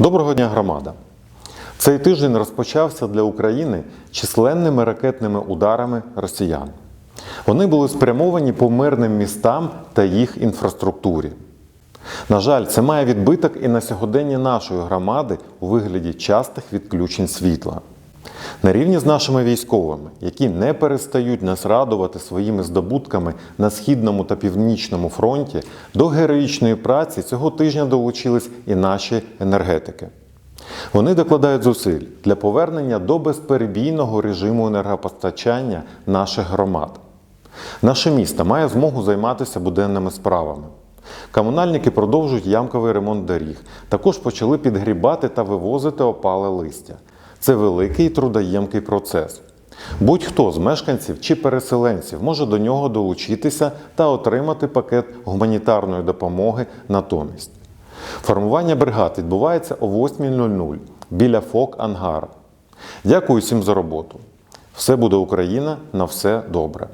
Доброго дня, громада! Цей тиждень розпочався для України численними ракетними ударами росіян. Вони були спрямовані по мирним містам та їх інфраструктурі. На жаль, це має відбиток і на сьогодення нашої громади у вигляді частих відключень світла. На рівні з нашими військовими, які не перестають нас радувати своїми здобутками на східному та північному фронті, до героїчної праці цього тижня долучились і наші енергетики. Вони докладають зусиль для повернення до безперебійного режиму енергопостачання наших громад. Наше місто має змогу займатися буденними справами. Комунальники продовжують ямковий ремонт доріг. Також почали підгрібати та вивозити опале листя. Це великий трудоємкий процес. Будь-хто з мешканців чи переселенців може до нього долучитися та отримати пакет гуманітарної допомоги натомість. Формування бригад відбувається о 8.00 біля ФОК Ангара. Дякую всім за роботу. Все буде Україна, на все добре.